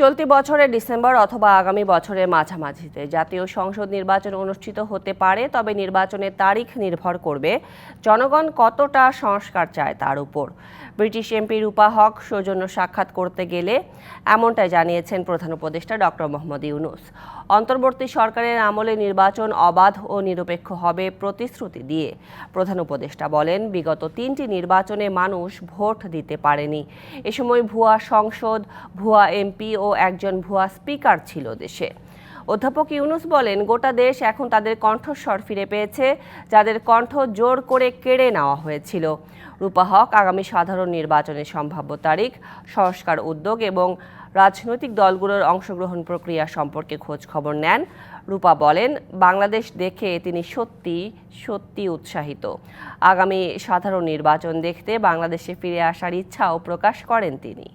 চলতি বছরের ডিসেম্বর অথবা আগামী বছরের মাঝামাঝিতে জাতীয় সংসদ নির্বাচন অনুষ্ঠিত হতে পারে, তবে নির্বাচনের তারিখ নির্ভর করবে জনগণ কতটা সংস্কার চায় তার উপর। ব্রিটিশ এমপি রূপা হক সৌজন্য সাক্ষাৎ করতে গেলে এমনটাই জানিয়েছেন প্রধান উপদেষ্টা ডক্টর মোহাম্মদ ইউনুস। অন্তর্বর্তী সরকারের আমলে নির্বাচন অবাধ ও নিরপেক্ষ হবে প্রতিশ্রুতি দিয়ে। প্রধান উপদেষ্টা বলেন, বিগত তিনটি নির্বাচনে মানুষ ভোট দিতে পারেনি। এ সময় ভুয়া সংসদ, ভুয়া এমপি ও একজন ভুয়া স্পিকার ছিল দেশে। অধ্যাপক ইউনুস বলেন, গোটা দেশ এখন তাদের কণ্ঠস্বর ফিরে পেয়েছে, যাদের কণ্ঠ জোর করে কেড়ে নেওয়া হয়েছিল। রূপা হক আগামী সাধারণ নির্বাচনের সম্ভাব্য তারিখ, সংস্কার উদ্যোগ এবং রাজনৈতিক দলগুলোর অংশগ্রহণ প্রক্রিয়া সম্পর্কে খোঁজ খবর নেন। রূপা বলেন, বাংলাদেশ দেখে তিনি সত্যি সত্যি উৎসাহিত। আগামী সাধারণ নির্বাচন দেখতে বাংলাদেশে ফিরে আসার ইচ্ছাও প্রকাশ করেন তিনি।